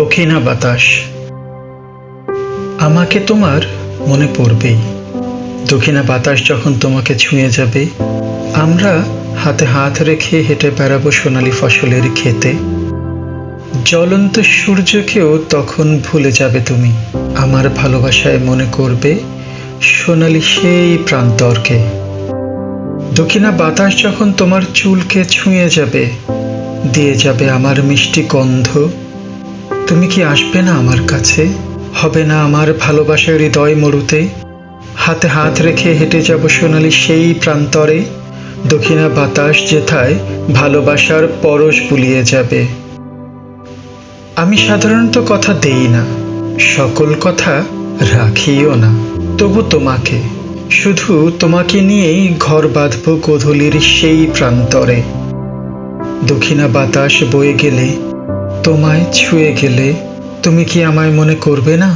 দক্ষিণা বাতাস। আমাকে তোমার মনে পড়বেই। দক্ষিণা বাতাস যখন তোমাকে ছুঁয়ে যাবে, আমরা হাতে হাত রেখে হেঁটে বেড়াবো সোনালি ফসলের খেতে জ্বলন্ত সূর্যকেও তখন ভুলে যাবে তুমি। আমার ভালোবাসায় মনে করবে সোনালি সেই প্রান্তরকে। দক্ষিণা বাতাস যখন তোমার চুলকে ছুঁয়ে যাবে, দিয়ে যাবে আমার মিষ্টি গন্ধ। তুমি কি আসবে না আমার কাছে? হবে না আমার ভালোবাসার হৃদয় মরুতে? হাতে হাত রেখে হেঁটে যাব সোনালি সেই প্রান্তরে? দক্ষিণা বাতাস যেথায় ভালোবাসার পরশ বুলিয়ে যাবে। আমি সাধারণত কথা দেই না, সকল কথা রাখিও না। তবু তোমাকে, শুধু তোমাকে নিয়েই ঘর বাঁধব গোধূলির সেই প্রান্তরে। দক্ষিণা বাতাস বয়ে গেলে তোমায় ছুঁয়ে গেলে তুমি কি আমায় মনে করবে না?